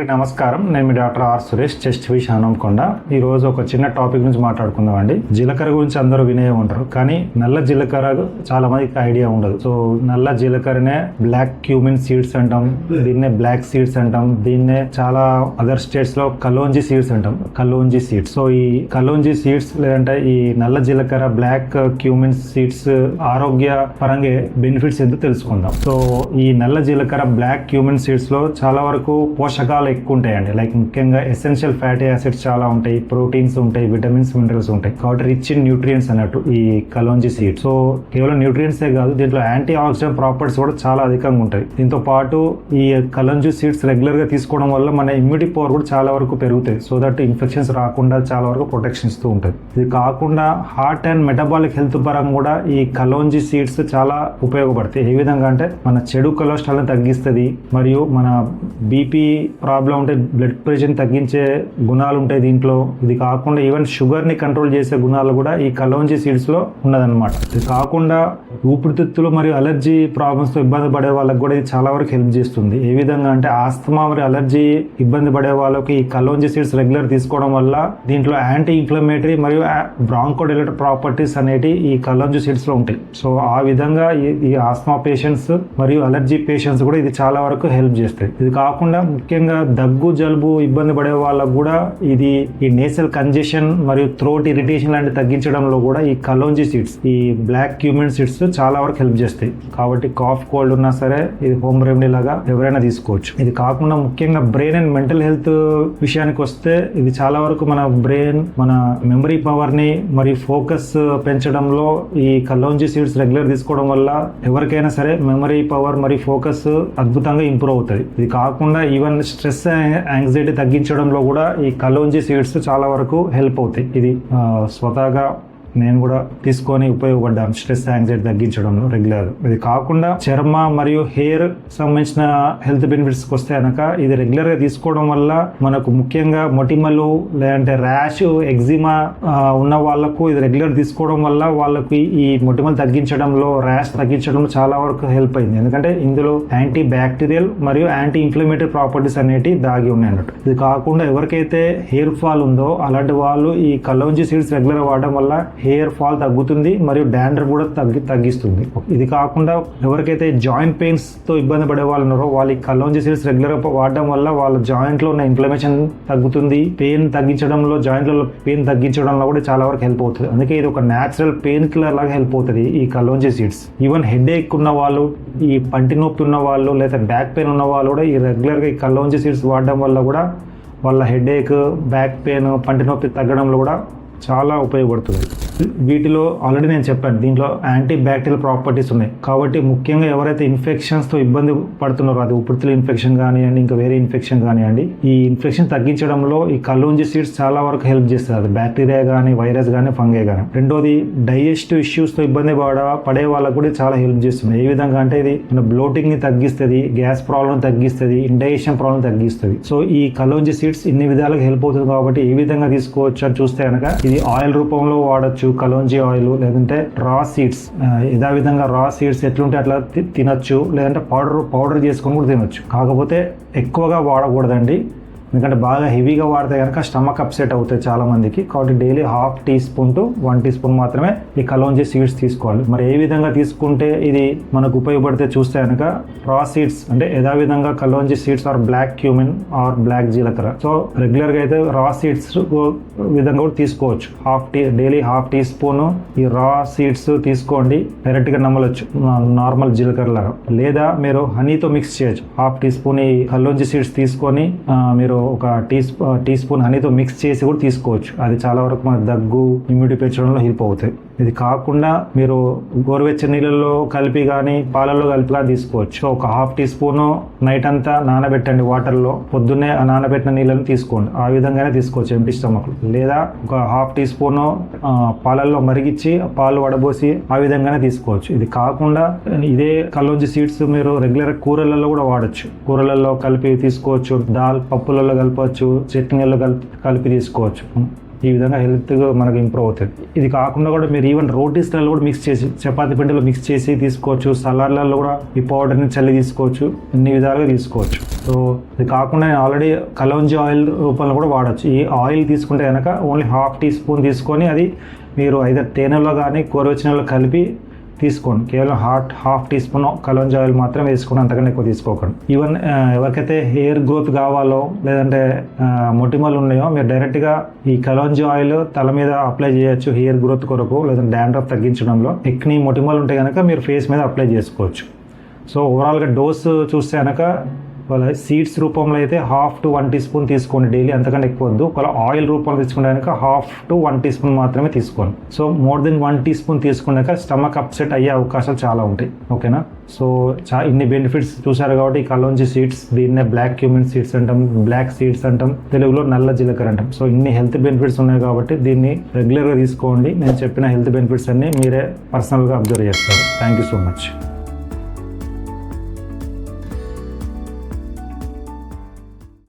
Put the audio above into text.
అందరికీ నమస్కారం. నేను మీ డాక్టర్ ఆర్ సురేష్ చెస్ట్ విష్ హనుమకొండ ఈ రోజు ఒక చిన్న టాపిక్ గురించి మాట్లాడుకుందాం అండి జీలకర్ర గురించి అందరూ వినే ఉంటారు కానీ నల్ల జీలకర్ర చాలా మందికి ఐడియా ఉండదు. సో నల్ల జీలకర్రనే బ్లాక్ క్యూమిన్ సీడ్స్ అంటాం దీన్నే బ్లాక్ సీడ్స్ అంటాం దీన్నే చాలా అదర్ స్టేట్స్లో కలోంజీ సీడ్స్ అంటాం కలోంజీ సీడ్స్. సో ఈ కలోంజీ సీడ్స్ లేదంటే ఈ నల్ల జీలకర్ర బ్లాక్ క్యూమిన్ సీడ్స్ ఆరోగ్య పరంగా బెనిఫిట్స్ ఎందుకు తెలుసుకుందాం. సో ఈ నల్ల జీలకర్ర బ్లాక్ క్యూమిన్ సీడ్స్లో చాలా వరకు పోషకాలు ఎక్కువ ఉంటాయండి లైక్ ముఖ్యంగా ఎసెన్షియల్ ఫ్యాటీ యాసిడ్స్ చాలా ఉంటాయి ప్రోటీన్స్ ఉంటాయి విటమిన్స్ మినరల్స్ ఉంటాయి. కాబట్టి రిచ్ ఇన్ న్యూట్రియన్స్ అన్నట్టు ఈ కలోంజీ సీడ్ సో కేవలం న్యూట్రియన్సే కాదు దీంట్లో యాంటీ ఆక్సిడెంట్ ప్రాపర్టీస్ కూడా చాలా అధికంగా ఉంటాయి. దీంతో పాటు ఈ కలంజీ సీడ్స్ రెగ్యులర్గా తీసుకోవడం వల్ల మన ఇమ్యూనిటీ పవర్ కూడా చాలా వరకు పెరుగుతాయి. సో దట్ ఇన్ఫెక్షన్స్ రాకుండా చాలా వరకు ప్రొటెక్షన్ ఇస్తూ ఉంటుంది ఇది కాకుండా హార్ట్ అండ్ మెటబాలిక్ హెల్త్ పరంగా కూడా ఈ కలోంజీ సీడ్స్ చాలా ఉపయోగపడతాయి. ఏ విధంగా అంటే మన చెడు కొలెస్ట్రాల్ని తగ్గిస్తుంది మరియు మన బీపీ ప్రాబ్లం ఉంటే బ్లడ్ ప్రెషర్ని తగ్గించే గుణాలు ఉంటాయి దీంట్లో. ఇది కాకుండా ఈవెన్ షుగర్ని కంట్రోల్ చేసే గుణాలు కూడా ఈ కలోంజీ సీడ్స్లో ఉన్నదన్నమాట. ఇది కాకుండా ఊపిరితిత్తులు మరియు అలర్జీ ప్రాబ్లమ్స్తో ఇబ్బంది పడే వాళ్ళకి కూడా ఇది చాలా వరకు హెల్ప్ చేస్తుంది. ఏ విధంగా అంటే ఆస్తమా మరియు అలర్జీ ఇబ్బంది పడే వాళ్ళకి ఈ కలోంజీ సీడ్స్ రెగ్యులర్ తీసుకోవడం వల్ల దీంట్లో యాంటీ ఇన్ఫ్లమేటరీ మరియు బ్రాంకోడిలేటర్ ప్రాపర్టీస్ అనేటి ఈ కలోంజీ సీడ్స్లో ఉంటాయి. సో ఆ విధంగా ఈ- ఈ పేషెంట్స్ మరియు అలర్జీ పేషెంట్స్ కూడా ఇది చాలా వరకు హెల్ప్ చేస్తాయి. ఇది కాకుండా ముఖ్యంగా దగ్గు జలుబు ఇబ్బంది పడే వాళ్ళకు కూడా ఇది ఈ నేసల్ కంజెషన్ మరియు థ్రోట్ ఇరిటేషన్ లాంటి తగ్గించడంలో కూడా ఈ కలోంజీ సీడ్స్ ఈ బ్లాక్ క్యూమిన్ సీడ్స్ చాలా వరకు హెల్ప్ చేస్తాయి. కాబట్టి కాఫ్ కోల్డ్ ఉన్నా సరే ఇది హోమ్ రెమెడీ లాగా ఎవరైనా తీసుకోవచ్చు. ఇది కాకుండా ముఖ్యంగా బ్రెయిన్ అండ్ మెంటల్ హెల్త్ విషయానికి వస్తే ఇది చాలా వరకు మన బ్రెయిన్ మన మెమరీ పవర్ని మరియు ఫోకస్ పెంచడంలో ఈ కలోంజీ సీడ్స్ రెగ్యులర్ తీసుకోవడం వల్ల ఎవరికైనా సరే మెమరీ పవర్ మరియు ఫోకస్ అద్భుతంగా ఇంప్రూవ్ అవుతుంది ఇది కాకుండా ఈవెన్ స్ట్రెస్ యాంగ్జైటీ తగ్గించడంలో కూడా ఈ కలోంజీ సీడ్స్ చాలా వరకు హెల్ప్ అవుతాయి. ఇది స్వతహాగా నేను కూడా తీసుకొని ఉపయోగపడ్డాను. స్ట్రెస్ యాంగ్జైటీ తగ్గించడంలో రెగ్యులర్ ఇది కాకుండా చర్మ మరియు హెయిర్ సంబంధించిన హెల్త్ బెనిఫిట్స్ వస్తే కనుక ఇది రెగ్యులర్గా తీసుకోవడం వల్ల మనకు ముఖ్యంగా మొటిమలు లేదంటే ర్యాష్ ఎగ్జిమా ఉన్న వాళ్ళకు ఇది రెగ్యులర్ తీసుకోవడం వల్ల వాళ్ళకి ఈ మొటిమలు తగ్గించడంలో ర్యాష్ తగ్గించడంలో చాలా వరకు హెల్ప్ అయింది. ఎందుకంటే ఇందులో యాంటీ బ్యాక్టీరియల్ మరియు యాంటీ ఇన్ఫ్లమేటరీ ప్రాపర్టీస్ అనేవి దాగి ఉన్నాయి అన్నట్టు. ఇది కాకుండా ఎవరికైతే హెయిర్ ఫాల్ ఉందో అలాంటి వాళ్ళు ఈ కలోంజీ సీడ్స్ రెగ్యులర్ వాడడం వల్ల హెయిర్ ఫాల్ తగ్గుతుంది మరియు డాండ్రఫ్ కూడా తగ్గి తగ్గిస్తుంది. ఇది కాకుండా ఎవరికైతే జాయింట్ పెయిన్స్తో ఇబ్బంది పడే వాళ్ళు ఉన్నారో వాళ్ళ కలోంజీ సీడ్స్ రెగ్యులర్ వాడడం వల్ల వాళ్ళ జాయింట్లో ఉన్న ఇన్ఫ్లమేషన్ తగ్గుతుంది. పెయిన్ తగ్గించడంలో జాయింట్లలో పెయిన్ తగ్గించడంలో కూడా చాలా వరకు హెల్ప్ అవుతుంది. అందుకే ఇది ఒక నేచురల్ పెయిన్ కిల్లర్ లాగా హెల్ప్ అవుతుంది ఈ kalonji seeds even headache ఉన్న వాళ్ళు ఈ పంటి నొప్పి ఉన్న వాళ్ళు లేదా బ్యాక్ పెయిన్ ఉన్న వాళ్ళు కూడా ఈ రెగ్యులర్గా ఈ కలోంజీ సీడ్స్ వాడడం వల్ల కూడా వాళ్ళ హెడ్ ఏక్ బ్యాక్ పెయిన్ పంటి నొప్పి తగ్గడంలో కూడా చాలా ఉపయోగపడుతుంది. వీటిలో ఆల్రెడీ నేను చెప్పాను దీంట్లో యాంటీ బ్యాక్టీరియల్ ప్రాపర్టీస్ ఉన్నాయి. కాబట్టి ముఖ్యంగా ఎవరైతే ఇన్ఫెక్షన్స్తో ఇబ్బంది పడుతున్నారో అది ఉపరితల ఇన్ఫెక్షన్ కానివ్వండి ఇంకా వేరే ఇన్ఫెక్షన్ కానివ్వండి ఈ ఇన్ఫెక్షన్ తగ్గించడంలో ఈ కల్లూంజి సీడ్స్ చాలా వరకు హెల్ప్ చేస్తుంది అది బ్యాక్టీరియా కానీ వైరస్ కానీ ఫంగే కానీ రెండోది డైజెస్టివ్ ఇష్యూస్తో ఇబ్బంది పడ పడే వాళ్ళకు కూడా చాలా హెల్ప్ చేస్తుంది. ఏ విధంగా అంటే ఇది మన బ్లోటింగ్ని తగ్గిస్తుంది గ్యాస్ ప్రాబ్లం తగ్గిస్తుంది ఇండైజెషన్ ప్రాబ్లం తగ్గిస్తుంది. సో ఈ కలోంజి సీడ్స్ ఇన్ని విధాలుగా హెల్ప్ అవుతుంది కాబట్టి ఏ విధంగా తీసుకోవచ్చు అని చూస్తే కనుక ఇది ఆయిల్ రూపంలో వాడచ్చు కలోంజీ ఆయిల్ లేదంటే రా సీడ్స్. యథావిధంగా రా సీడ్స్ ఎట్లుంటే అట్లా తినచ్చు లేదంటే పౌడర్ పౌడర్ చేసుకొని కూడా తినచ్చు. కాకపోతే ఎక్కువగా వాడకూడదండి. ఎందుకంటే బాగా హెవీగా వాడితే కనుక స్టమక్ అప్సెట్ అవుతాయి చాలామందికి. కాబట్టి daily half teaspoon to one teaspoon మాత్రమే ఈ కలోంజీ సీడ్స్ తీసుకోవాలి. మరి ఏ విధంగా తీసుకుంటే ఇది మనకు ఉపయోగపడితే చూస్తే కనుక రా సీడ్స్ అంటే యథావిధంగా kalonji seeds or black cumin or black జీలకర్ర. సో రెగ్యులర్గా అయితే రా సీడ్స్ విధంగా కూడా తీసుకోవచ్చు. Half tea daily half teaspoon ఈ రా సీడ్స్ తీసుకోండి. డైరెక్ట్గా నమ్మలొచ్చు. నార్మల్ జీలకర్ర లాగా లేదా మీరు హనీతో మిక్స్ చేయొచ్చు. హాఫ్ టీ స్పూన్ ఈ కల్లోంజి సీడ్స్ తీసుకొని మీరు ఒక టీ స్పూ టీ స్పూన్ హనీతో మిక్స్ చేసి కూడా తీసుకోవచ్చు. అది చాలా వరకు మన దగ్గు ఇమ్యూనిటీ పెంచడంలో హెల్ప్ అవుతాయి. ఇది కాకుండా మీరు గోరువెచ్చని నీళ్ళల్లో కలిపి కానీ పాలల్లో కలిపి కానీ తీసుకోవచ్చు. ఒక హాఫ్ టీ స్పూన్ నైట్ అంతా నానబెట్టండి వాటర్లో పొద్దున్నే ఆ నానబెట్టిన నీళ్ళని తీసుకోండి. ఆ విధంగానే తీసుకోవచ్చు ఎంపీ స్టమక్ లేదా ఒక హాఫ్ టీ స్పూన్ పాలల్లో మరిగించి పాలు వడబోసి ఆ విధంగానే తీసుకోవచ్చు. ఇది కాకుండా ఇదే కల్లోంచి సీడ్స్ మీరు రెగ్యులర్ కూరలలో కూడా వాడచ్చు. కూరలలో కలిపి తీసుకోవచ్చు. దాల్ పప్పులలో కలపవచ్చు చట్నీలలో కలిపి కలిపి తీసుకోవచ్చు. ఈ విధంగా హెల్త్ మనకు ఇంప్రూవ్ అవుతుంది. ఇది కాకుండా కూడా మీరు ఈవెన్ రోటీస్లలో కూడా మిక్స్ చేసి చపాతీ పిండిలో మిక్స్ చేసి తీసుకోవచ్చు. సలాడ్లలో కూడా ఈ పౌడర్ని చల్లి తీసుకోవచ్చు. ఇన్ని విధాలుగా తీసుకోవచ్చు. సో ఇది కాకుండా నేను ఆల్రెడీ కలవంజి ఆయిల్ రూపంలో కూడా వాడచ్చు. ఈ ఆయిల్ తీసుకుంటే కనుక ఓన్లీ హాఫ్ టీ స్పూన్ తీసుకొని అది మీరు ఐదర్ తేనెలో కానీ గోరువెచ్చనలో కలిపి తీసుకోండి. కేవలం hot half teaspoon kalonji oil మాత్రం వేసుకుని అంతకన్నా ఎక్కువ తీసుకోకండి. ఈవెన్ ఎవరికైతే హెయిర్ గ్రోత్ కావాలో లేదంటే మొటిమలు ఉన్నాయో మీరు డైరెక్ట్గా ఈ కలోంజీ ఆయిల్ తల మీద అప్లై చేయొచ్చు హెయిర్ గ్రోత్ కొరకు లేదంటే డాండ్రఫ్ తగ్గించడంలో. ఎక్ని మొటిమలు ఉంటే కనుక మీరు ఫేస్ మీద అప్లై చేసుకోవచ్చు. సో ఓవరాల్గా డోస్ చూస్తే కనుక ఒకవేళ సీడ్స్ రూపంలో అయితే half to one teaspoon తీసుకోండి డైలీ. అంతకంటే ఎక్కువ వద్దు. ఒకవేళ ఆయిల్ రూపంలో తీసుకుంటే half to one teaspoon మాత్రమే తీసుకోండి. So more than one teaspoon తీసుకున్నాక స్టమక్ అప్సెట్ అయ్యే అవకాశాలు చాలా ఉంటాయి. ఓకేనా? సో చా ఇన్ని బెనిఫిట్స్ చూసారు కాబట్టి ఈ కలోంజీ సీడ్స్ దీన్నే బ్లాక్ క్యూమిన్ సీడ్స్ అంటాం బ్లాక్ సీడ్స్ అంటాం తెలుగులో నల్ల జీలకర్ర అంటాం. సో ఇన్ని హెల్త్ బెనిఫిట్స్ ఉన్నాయి కాబట్టి దీన్ని రెగ్యులర్గా తీసుకోండి. నేను చెప్పిన హెల్త్ బెనిఫిట్స్ అన్ని మీరే పర్సనల్గా అబ్జర్వ్ చేస్తారు. Thank you so much.